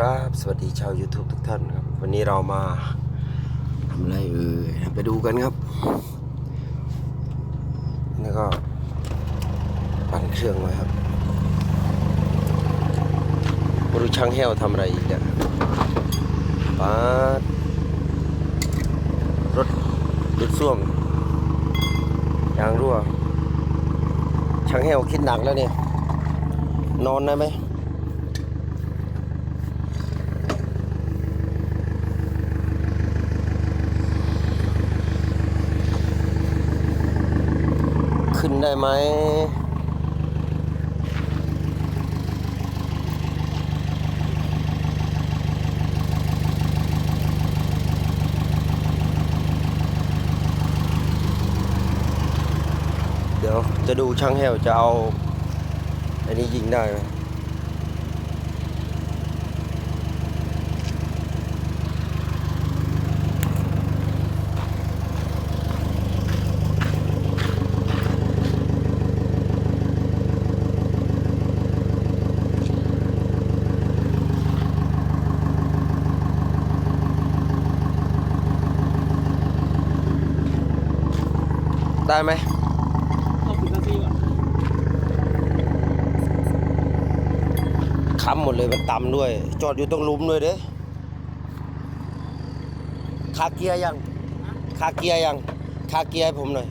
ครับ สวัสดีชาว YouTube ทุกท่านครับ วันนี้เรามาทำอะไรเอ่ยไปดูกันครับนี่ก็ปั่นเครื่องไว้ครับมาดูช่างแห้วทำอะไรอีกเนี่ยปาดรถรถส้วมยางรั่ว ช่างแห้วคิดหนักแล้วเนี่ย นอนได้ไหม ได้ไหมเดี๋ยวจะดูช่างแหวจะเอาอันนี้ยิงได้ไหม ได้ไหมต้องฝึกกันซีก่อนค้ำหมดเลยมันต่ำด้วย จอดอยู่ตรงหลุมด้วยเด้คาเกียร์ยังคาเกียร์ยังคาเกียร์ให้ผมหน่อย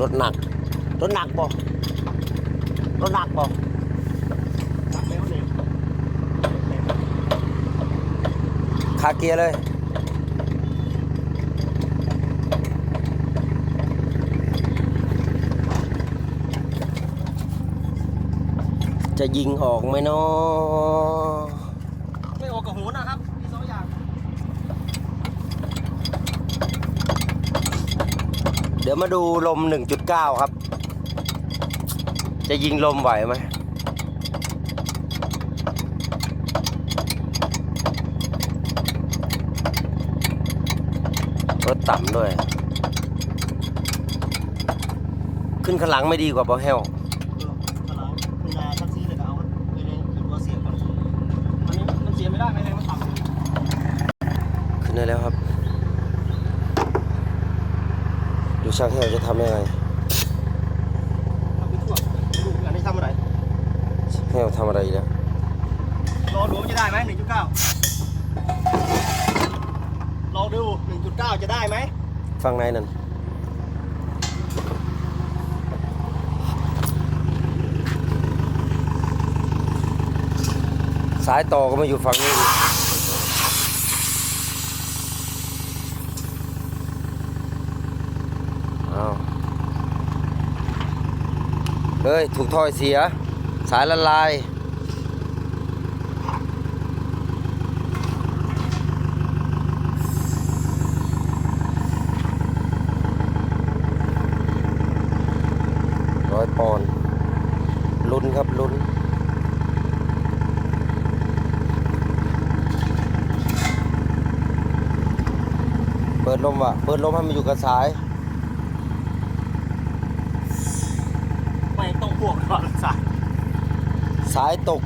รถหนัก รถหนักบ่รถหนักบ่รักแล้วเนี่ยคาเกียร์เลย จะยิงออกไหมเนาะไม่ออกกับหูนะครับมีสองอย่างเดี๋ยวมาดูลม 1.9 ครับ จะยิงลมไหวไหมรถต่ำด้วย ขึ้นข้างหลังไม่ดีกว่าบอแฮว เออขลังเวลาทักซี่เลยก็เอาไปเร่งขึ้นตัวเสียก่อนอันนี้มันเสียไม่ได้ไม่แรงมันต่ำ ขึ้นได้แล้วครับ ดูช่างแฮวจะทำยังไงทำไปทั่วดูอันนี้ทำอะไรแฮวทำอะไรอีกแล้วรอดูว่าจะได้ไหมหนึ่งจุดเก้าลองดูหนึ่งจุดเก้าจะได้ไหมฟังในนั่นสายต่อก็มาอยู่ฝั่งนี้ อีกอ้าเฮ้ย ถูกถอยเสีย สายละลาย ร้อยปอนลุ้นครับลุ้นเปิดลมว่ะ เปิดลมให้มันอยู่กับสาย ไม่ต้องพวกก่อนสาย สายตก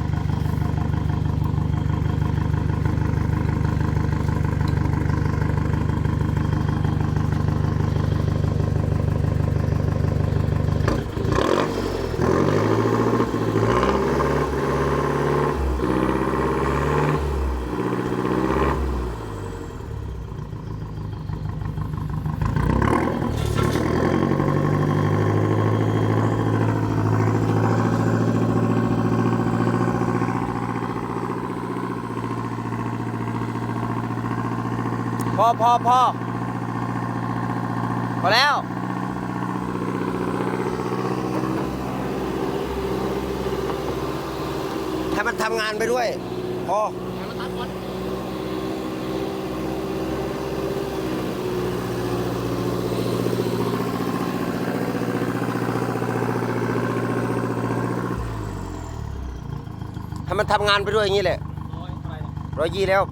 อพอพอพอแล้วให้มันทำงานไปด้วยพอให้มันตัดก่อนให้มันทำงานไปด้วยอย่างนี้แหละร้อยยี่แล้ว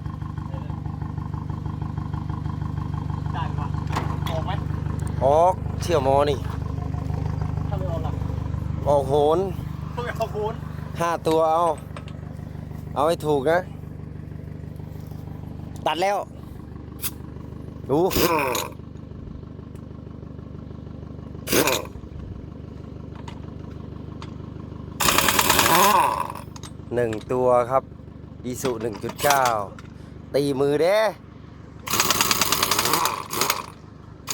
ได้ปะออกไหม ออกเชี่ยวมอนี่ถ้าไม่ออกล่ะออกโหนพวกเอาคูณห้าตัวเอา เอาให้ถูกนะ ตัดแล้ว ดู หนึ่งตัวครับอีสุหนึ่งจุดเก้าตีมือเด้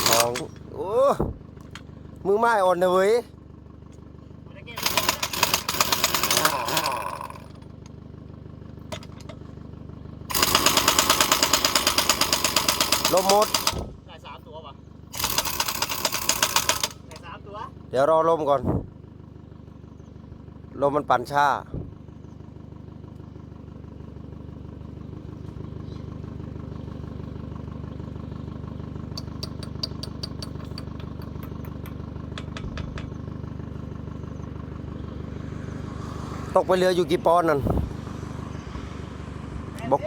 สอง โอ้มือไม้อ่อนนะเว้ยลมหมดได้สามตัวป่ะได้สามตัว เดี๋ยวรอลมก่อน ลมมันปั่นช้า ตกไปเรืออยู่กี่ปอนด์นั่นบอก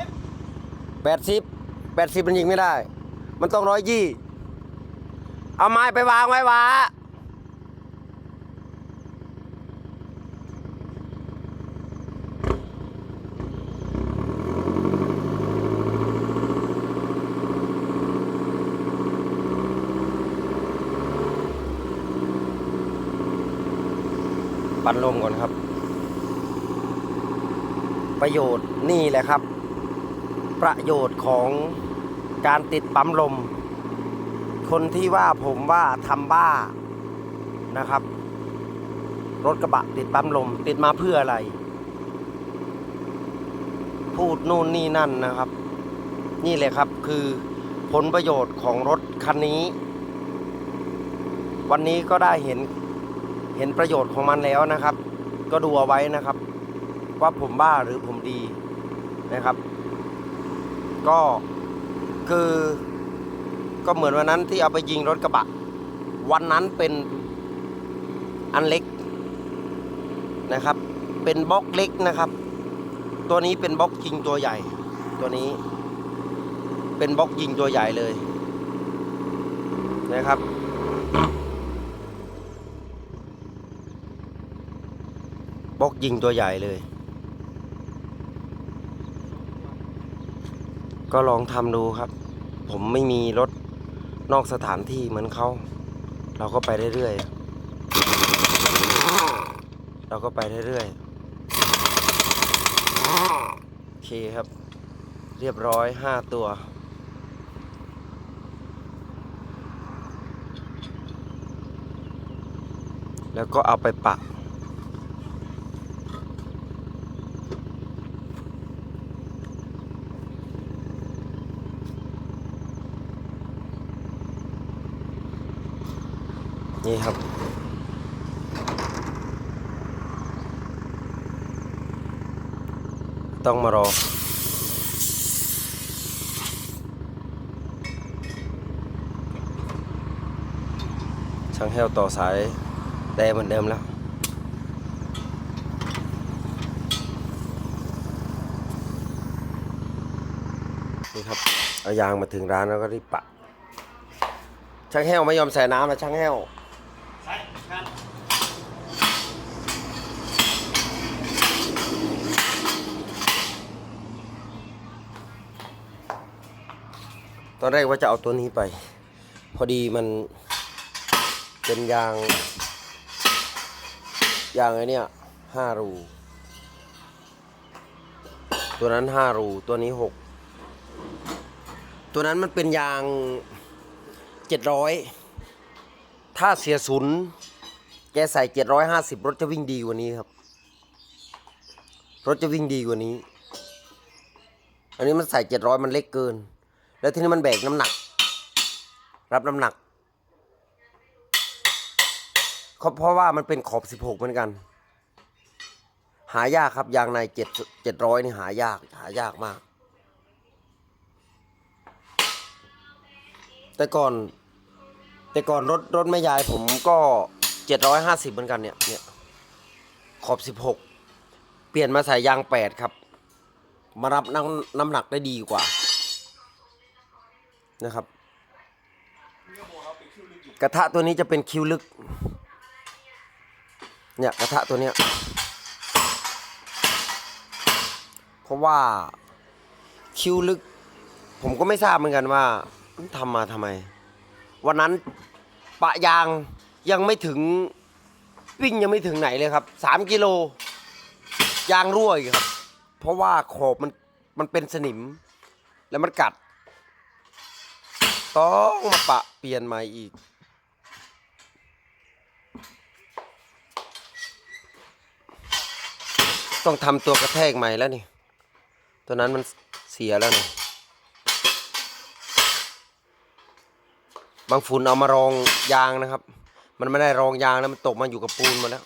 แปดสิบแปดสิบมันยิงไม่ได้ มันต้องร้อยยี่ เอาไม้ไปวางไว้วะปันลมก่อนครับ ประโยชน์นี่แหละครับ ประโยชน์ของการติดปั๊มลม คนที่ว่าผมว่าทำบ้านะครับ รถกระบะติดปั๊มลม ติดมาเพื่ออะไร พูดนู่นนี่นั่นนะครับ นี่แหละครับคือผลประโยชน์ของรถคันนี้ วันนี้ก็ได้เห็นเห็นประโยชน์ของมันแล้วนะครับ ก็ดูเอาไว้นะครับ ว่าผมบ้าหรือผมดีนะครับ ก็คือ ก็เหมือนวันนั้นที่เอาไปยิงรถกระบะ วันนั้นเป็นอันเล็กนะครับ เป็นบล็อกเล็กนะครับ ตัวนี้เป็นบล็อกยิงตัวใหญ่ ตัวนี้ เป็นบล็อกยิงตัวใหญ่เลยนะครับบล็อกยิงตัวใหญ่เลย ก็ลองทำดูครับ ผมไม่มีรถนอกสถานที่เหมือนเขา เราก็ไปเรื่อยๆ เราก็ไปเรื่อยๆ โอเคครับ เรียบร้อยห้าตัวแล้วก็เอาไปปัก นี่ครับ ต้องมารอ ช่างแห้วต่อสายแต่เหมือนเดิมแล้วนี่ครับเอายางมาถึงร้านแล้วก็รีบปะช่างแห้วไม่ยอมใส่น้ำนะช่างแห้ว ใช่กัน ตอนแรกว่าจะเอาตัวนี้ไป พอดีมันเป็นยาง ยางไอ้เนี่ยห้ารู ตัวนั้นห้ารูตัวนี้หกตัวนั้นมันเป็นยางเจ็ดร้อยถ้าเสียศูนย์แกใส่เจ็ดร้อยห้าสิบรถจะวิ่งดีกว่านี้ครับ รถจะวิ่งดีกว่านี้ อันนี้มันใส่เจ็ดร้อยมันเล็กเกิน แล้วทีนี้มันแบกน้ำหนัก รับน้ำหนักเขาเพราะว่ามันเป็นขอบสิบหกเหมือนกัน หายากครับยางในเจ็ดเจ็ดร้อยนี่หายากหายากมาก แต่ก่อน แต่ก่อนรถรถแม่ยายผมก็เจ็ดร้อยห้าสิบเหมือนกันเนี่ยเนี่ยขอบสิบหกเปลี่ยนมาใส่ยางแปดครับ มารับน้ำน้ำหนักได้ดีกว่า นะครับ กระทะตัวนี้จะเป็นคิวลึก เนี่ยกระทะตัวเนี้ยเพราะว่าคิวลึก ผมก็ไม่ทราบเหมือนกันว่าทำมาทำไม วันนั้นปะยางยังไม่ถึงวิ่งยังไม่ถึงไหนเลยครับสามกิโลยางรั่วอีกครับ เพราะว่าขอบมันมันเป็นสนิม แล้วมันกัด ต้องมาปะเปลี่ยนใหม่อีก ต้องทำตัวกระแทกใหม่แล้วนี่ ตัวนั้นมันเสียแล้วนี่บางฝุ่นเอามารองยางนะครับ มันไม่ได้รองยางแล้วมันตกมาอยู่กับปูนมาแล้ว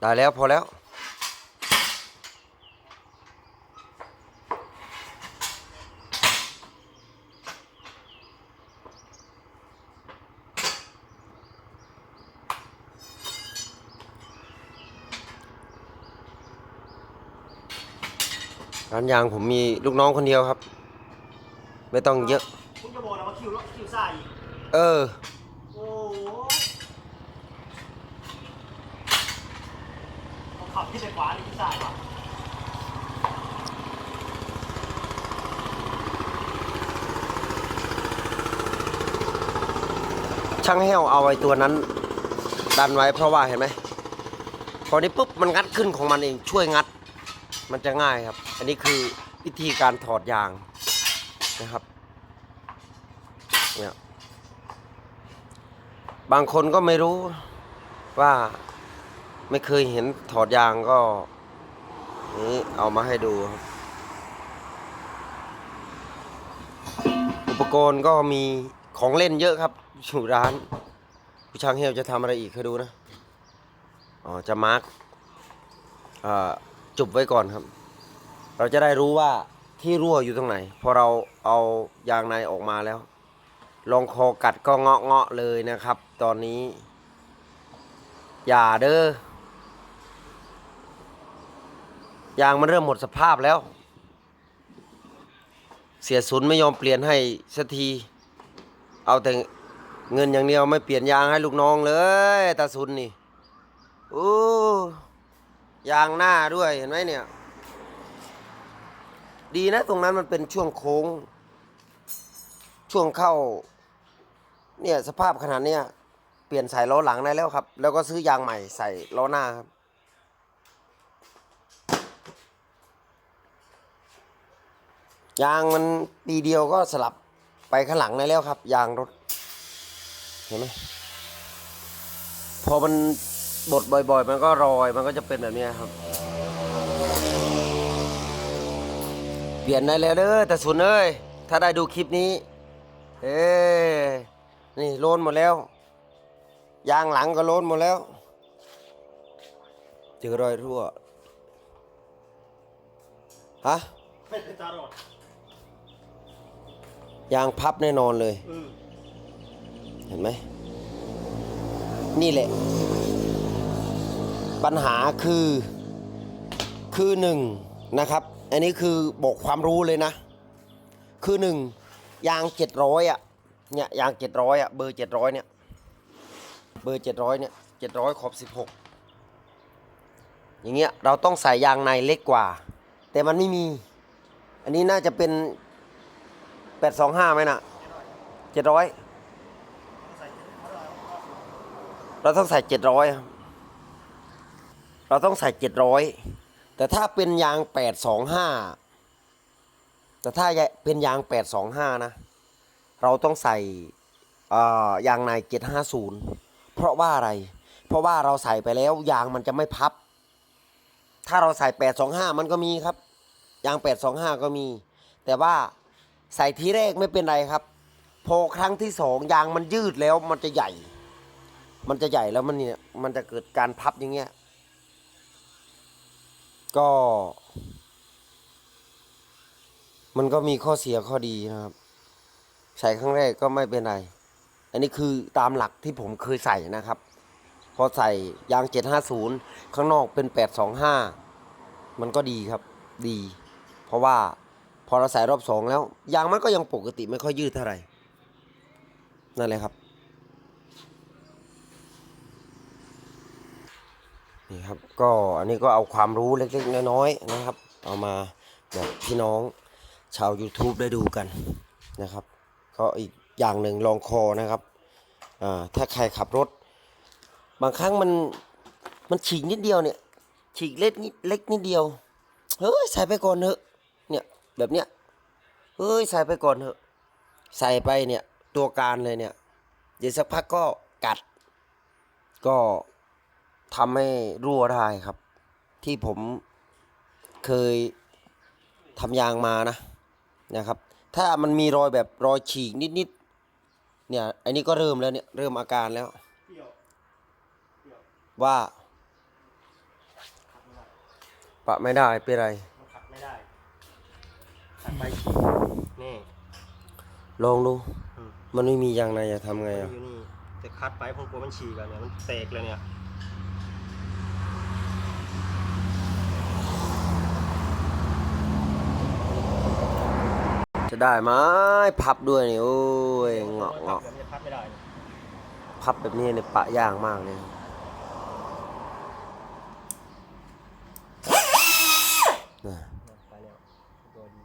ได้แล้วพอแล้ว ยางผมมีลูกน้องคนเดียวครับ ไม่ต้องเยอะ คุณจะบอกนะว่าคิวรถคิวซ่าอีกเออ โอ้โหเอาขับที่ไปขวาหรือที่ซ้ายวะช่างแห้วเอาไอ้ตัวนั้น ดันไว้เพราะว่าเห็นไหมพอนี้ปุ๊บมันงัดขึ้นของมันเองช่วยงัด มันจะง่ายครับ อันนี้คือวิธีการถอดยางนะครับเนี่ยบางคนก็ไม่รู้ว่าไม่เคยเห็นถอดยางก็นี่เอามาให้ดู อุปกรณ์ก็มีของเล่นเยอะครับอยู่ร้านผู้ช่างเฮลจะทำอะไรอีกให้ดูนะ อ๋อ จะมาร์กอ่าจุบไว้ก่อนครับ เราจะได้รู้ว่าที่รั่วอยู่ตรงไหน พอเราเอายางในออกมาแล้ว ลองคอกัดก็เงาะเงาะเลยนะครับ ตอนนี้ อย่าเด้อยางมันเริ่มหมดสภาพแล้ว เสียศูนย์ไม่ยอมเปลี่ยนให้สักที เอาแต่เงินอย่างเดียวไม่เปลี่ยนยางให้ลูกน้องเลยตาซุนนี่โอ้ยางหน้าด้วยเห็นไหมเนี่ย ดีนะ ตรงนั้นมันเป็นช่วงโค้ง ช่วงเข้า เนี่ยสภาพขนาดเนี้ยเปลี่ยนใส่ล้อหลังได้แล้วครับ แล้วก็ซื้อยางใหม่ใส่ล้อหน้าครับยางมันปีเดียวก็สลับไปข้างหลังได้แล้วครับ ยางรถ เห็นไหมพอมันบดบ่อย ๆ มันก็รอยมันก็จะเป็นแบบนี้ครับ ปลี่ยนได้แล้วเด้อแต่สุนเอ้ยถ้าได้ดูคลิปนี้ เอ้นี่โลนหมดแล้ว ยางหลังก็โลนหมดแล้ว เจอรอยรั่วฮะยางพับแน่นอนเลย เห็นไหม นี่แหละ ปัญหาคือคือหนึ่งนะครับ อันนี้คือบอกความรู้เลยนะ คือหนึ่งยางเจ็ดร้อยอะเนี่ยยางเจ็ดร้อยอะเบอร์เจ็ดร้อยเนี่ยเบอร์เจ็ดร้อยเนี่ยเจ็ดร้อยขอบสิบหกอย่างเงี้ยเราต้องใส่ยางในเล็กกว่า แต่มันไม่มี อันนี้น่าจะเป็นแปดสองห้าไหมน่ะเจ็ดร้อยเราต้องใส่เจ็ดร้อยเราต้องใส่เจ็ดร้อย แต่ถ้าเป็นยางแปดสองห้าแต่ถ้าเป็นยางแปดสองห้านะ เราต้องใส่ยางในเจ็ดห้าศูนย์เพราะว่าอะไร เพราะว่าเราใส่ไปแล้วยางมันจะไม่พับ ถ้าเราใส่แปดสองห้ามันก็มีครับ ยางแปดสองห้าก็มี แต่ว่าใส่ทีแรกไม่เป็นไรครับ พอครั้งที่สองยางมันยืดแล้วมันจะใหญ่ มันจะใหญ่แล้วมันเนี่ยมันจะเกิดการพับอย่างเงี้ย ก็ มันก็มีข้อเสียข้อดีนะครับ ใส่ครั้งแรกก็ไม่เป็นไร อันนี้คือตามหลักที่ผมเคยใส่นะครับ พอใส่ยาง 750 ข้างนอกเป็น 825 มันก็ดีครับ ดี เพราะว่าพอเราใส่รอบสองแล้ว ยางมันก็ยังปกติไม่ค่อยยืดเท่าไหร่นั่นแหละครับ นี่ครับก็อันนี้ก็เอาความรู้เล็กๆน้อยๆนะครับ เอามาแบบพี่น้องชาว YouTube ได้ดูกันนะครับก็อีกอย่างหนึ่งลองคอนะครับอ่าถ้าใครขับรถ บางครั้งมันมันฉีกนิดเดียวเนี่ย ฉีกเล็กนิดเล็กนิดเดียวเฮ้ยใส่ไปก่อนเถอะเนี่ยแบบเนี้ยเฮ้ยใส่ไปก่อนเถอะ ใส่ไปเนี่ยตัวการเลยเนี่ย เดี๋ยวสักพักก็กัดก็ ทำให้รั่วได้ครับ ที่ผมเคยทำยางมานะนะครับ ถ้ามันมีรอยแบบรอยฉีกนิดๆเนี่ยอันนี้ก็เริ่มแล้วเนี่ยเริ่มอาการแล้วเปรี้ยวว่าปะไม่ได้เป็นไรมันขัดไม่ได้ขัดไปฉีกนี่ลองดูอืมมันไม่มียางในจะทำไงมันอะอยู่นี่แต่คัดไปผมกลัวมันฉีกอะเนี่ยมันแตกเลยเนี่ย ได้ไหมพับด้วยนี่โอ้ยเงาะเงาะแบบนี้คัดไม่ได้เนี่ยพับแบบนี้เนี่ยปะยากมากเลยนะไปแล้วตัวดี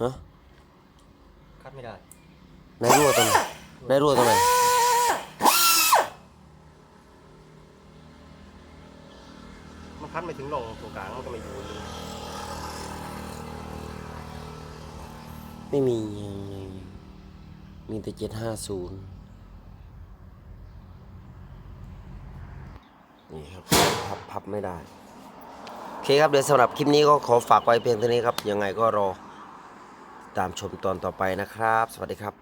ฮะคัดไม่ได้ในรั่วตรงไหนในรั่วตรงไหน มันคัดไม่ ถึงลงตรงกลางมันก็ไม่อยู่ไม่มี มีแต่เจ็ดห้าศูนย์นี่ครับพับพับไม่ได้ โอเคครับ เดี๋ยวสำหรับคลิปนี้ก็ขอฝากไว้เพียงเท่านี้ครับ ยังไงก็รอตามชมตอนต่อไปนะครับ สวัสดีครับ